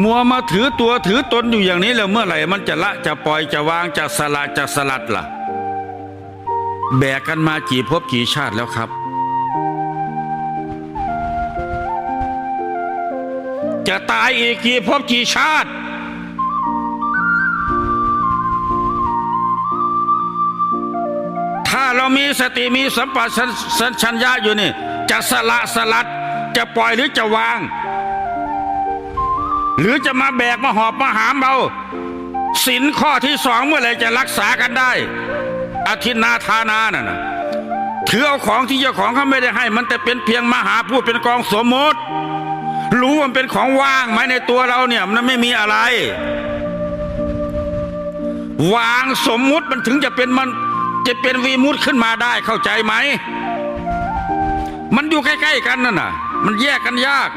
มัวมาถือตัวถือตนอยู่อย่างนี้แล้วเมื่อไหร่มันจะละจะปล่อยจะวางจะสละจะสลัดล่ะ แบกกันมากี่ภพกี่ชาติแล้วครับ จะตายอีกกี่ภพกี่ชาติ ถ้าเรามีสติมีสัมปชัญญชัญญะอยู่นี่ จะสละสลัด จะปล่อยหรือจะวาง หรือจะมาแบกมาหอบมาหามเอาสินข้อที่สองเมื่อไหร่จะรักษากันได้อธินาทานาน่ะนะถือเอาของที่เจ้าของเขาไม่ได้ให้ มันแต่เป็นเพียงมหาพูดเป็นกองสมมติ รู้ว่ามันเป็นของว่างไหมในตัวเราเนี่ยมันไม่มีอะไร วางสมมุติมันถึงจะเป็นมันจะเป็นวีมุตขึ้นมาได้เข้าใจไหม มันอยู่ใกล้ ๆ กันนั่นน่ะ มันแยกกันยาก